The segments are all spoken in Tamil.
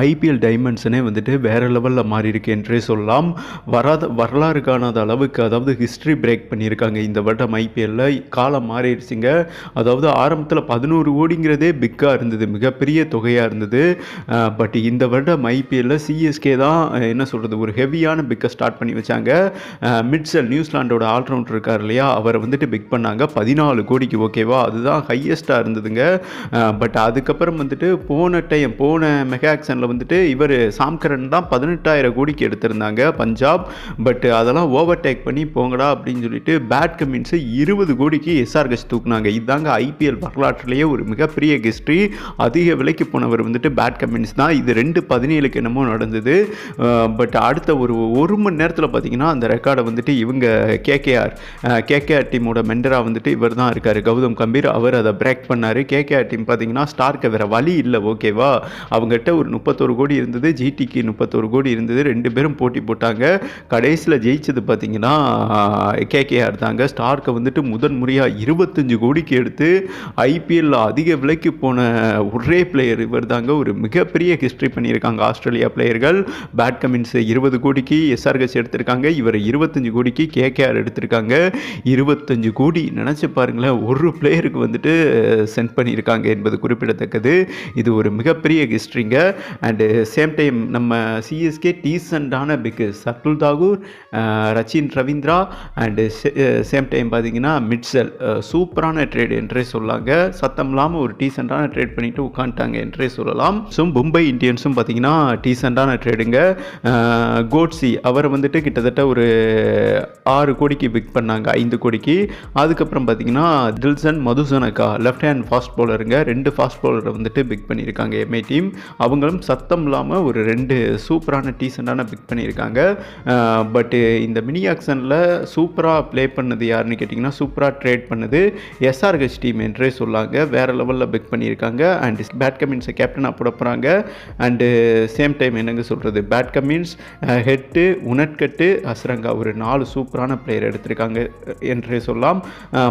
ஐபிஎல் டைமண்ட்ஸ்னே வந்துட்டு வேறு லெவலில் மாறி இருக்கு என்றே சொல்லலாம். வராத வரலாறு காணாத அளவுக்கு அதாவது ஹிஸ்ட்ரி பிரேக் பண்ணியிருக்காங்க இந்த வருடம் ஐபிஎல்லில் காலம் மாறிடுச்சுங்க. அதாவது ஆரம்பத்தில் பதினோரு கோடிங்கிறதே பிக்காக இருந்தது மிகப்பெரிய தொகையாக இருந்தது. பட் இந்த வருடம் ஐபிஎல்லில் சிஎஸ்கே தான் என்ன சொல்கிறது ஒரு ஹெவியான பிக்கை ஸ்டார்ட் பண்ணி வச்சாங்க. மிட்சல் நியூசிலாண்டோட ஆல்ரவுண்டர் இருக்கார் இல்லையா அவரை வந்துட்டு பிக் பண்ணாங்க. பதினாலு கோடிக்கு ஓகேவா அதுதான் ஹையஸ்ட்டாக இருந்ததுங்க. பட் அதுக்கப்புறம் வந்துட்டு போன டைம் போன மெகா ஆக்ஷனில் வந்துட்டு இவர் சாம்கரன் தான் பதினெட்டாயிரம் கோடிக்கு எடுத்திருந்தாங்க பஞ்சாப். பட் அதெல்லாம் ஓவர்டேக் பண்ணி போங்கடா அப்படின்னு சொல்லிட்டு பேட் கமின்ஸு இருபது கோடிக்கு எஸ்ஆர்கஸ் தூக்குனாங்க. இதுதாங்க ஐபிஎல் வரலாற்றிலேயே ஒரு மிகப்பெரிய ஹிஸ்ட்ரி அதிக விலைக்கு போனவர் வந்துட்டு பேட் கமின்ஸ் தான். இது ரெண்டு பதினேழுக்கு என்னமோ நடந்தது. பட் அடுத்த ஒரு ஒரு மணி நேரத்தில் பார்த்தீங்கன்னா அந்த ரெக்கார்டை வந்துட்டு இவங்க கேகேஆர் கேகேஆர் டீமோட மெண்டராக வந்துட்டு இவர் தான் இருக்கார் கௌதம் கம்பீர். அவர் அதை பிரேக் பண்ணார். கேகேஆர் டீம் பார்த்தீங்கன்னா ஸ்டார்க்கு வேறு வழி இல்லை ஓகேவா அவங்ககிட்ட ஒரு முப்பது முப்பத்தோரு கோடி இருந்தது ஜிடிக்கு முப்பத்தோரு கோடி இருந்தது ரெண்டு பேரும் போட்டி போட்டாங்க. கடைசியில் ஜெயிச்சது பார்த்தீங்கன்னா கேகேஆர் தாங்க. ஸ்டார்க்கை வந்துட்டு முதன் முறையாக இருபத்தஞ்சு கோடிக்கு எடுத்து ஐபிஎல்ல அதிக விலைக்கு போன ஒரே பிளேயர் இவர் தாங்க. ஒரு மிகப்பெரிய ஹிஸ்ட்ரி பண்ணியிருக்காங்க ஆஸ்திரேலியா பிளேயர்கள் பேட் கமின்ஸ் இருபது கோடிக்கு எஸ்ஆர்ஹெச் எடுத்திருக்காங்க. இவர் இருபத்தஞ்சு கோடிக்கு கேகேஆர் எடுத்திருக்காங்க. இருபத்தஞ்சு கோடி நினச்சி பாருங்களேன் ஒரு பிளேயருக்கு வந்துட்டு சென்ட் பண்ணியிருக்காங்க என்பது குறிப்பிடத்தக்கது. இது ஒரு மிகப்பெரிய ஹிஸ்ட்ரிங்க அண்டு சேம் டைம் நம்ம சிஎஸ்கே டீசெண்டான pick Shardul Thakur Rachin Ravindra and same time பார்த்தீங்கன்னா மிட்சல் சூப்பரான ட்ரேட் என்றே சொல்லாங்க. சத்தம் இல்லாமல் ஒரு டீசெண்டான ட்ரேட் பண்ணிட்டு உட்காந்துட்டாங்க என்றே சொல்லலாம். ஸோ மும்பை இந்தியன்ஸும் பார்த்தீங்கன்னா டீசெண்டான ட்ரேடுங்க கோட்ஸி அவரை வந்துட்டு கிட்டத்தட்ட ஒரு ஆறு கோடிக்கு பிக் பண்ணாங்க ஐந்து கோடிக்கு. அதுக்கப்புறம் பார்த்தீங்கன்னா Dilshan Madushanka left hand fast பவுலருங்க ரெண்டு ஃபாஸ்ட் பவுலரை வந்துட்டு பிக் பண்ணியிருக்காங்க எம்ஐ டீம் அவங்களும் சத்தம் இல்லாமல் ஒரு ரெண்டு சூப்பரான டீசெண்டான பிக் பண்ணியிருக்காங்க. பட்டு இந்த மினி ஆக்ஷனில் சூப்பராக ப்ளே பண்ணது யாருன்னு கேட்டிங்கன்னா சூப்பராக ட்ரேட் பண்ணது எஸ்ஆர்ஹெச் டீம் என்றே சொல்லாங்க. வேறு லெவலில் பிக் பண்ணியிருக்காங்க. அண்ட் பேட் கமின்ஸை கேப்டனாக போட போகிறாங்க அண்டு சேம் டைம் என்னங்க சொல்கிறது Pat Cummins Head Unadkat Hasaranga ஒரு நாலு சூப்பரான பிளேயர் எடுத்திருக்காங்க என்றே சொல்லலாம்.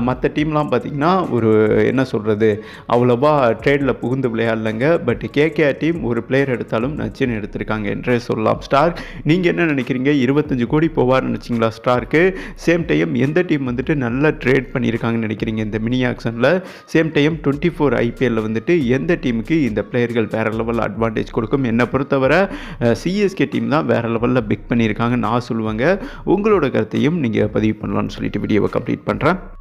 மற்ற டீம்லாம் பார்த்திங்கன்னா ஒரு என்ன சொல்கிறது அவ்வளோவா ட்ரேடில் புகுந்து விளையாடலைங்க. பட் கேகேஆர் டீம் ஒரு பிளேயர் எடுத்தாலும் நச்சுன்னு எடுத்திருக்காங்க என்றே சொல்லலாம். ஸ்டார் நீங்கள் என்ன நினைக்கிறீங்க? இருபத்தஞ்சு கோடி போவார்னு நினச்சிங்களா ஸ்டார்க்கு சேம் டைம் எந்த டீம் வந்துட்டு நல்லா ட்ரேட் பண்ணியிருக்காங்கன்னு நினைக்கிறீங்க இந்த மினி ஆக்ஷனில் சேம் டைம் டுவெண்ட்டி ஃபோர் ஐபிஎல்லில் வந்துட்டு எந்த டீமுக்கு இந்த பிளேயர்கள் வேறு லெவலில் அட்வான்டேஜ் கொடுக்கும்? என்னை பொறுத்தவரை சிஎஸ்கே டீம் தான் வேறு லெவலில் பிக் பண்ணியிருக்காங்க நான் சொல்லுவேங்க. உங்களோட கருத்தையும் நீங்கள் பதிவு பண்ணலாம்னு சொல்லிட்டு வீடியோவை கம்ப்ளீட் பண்ணுறேன்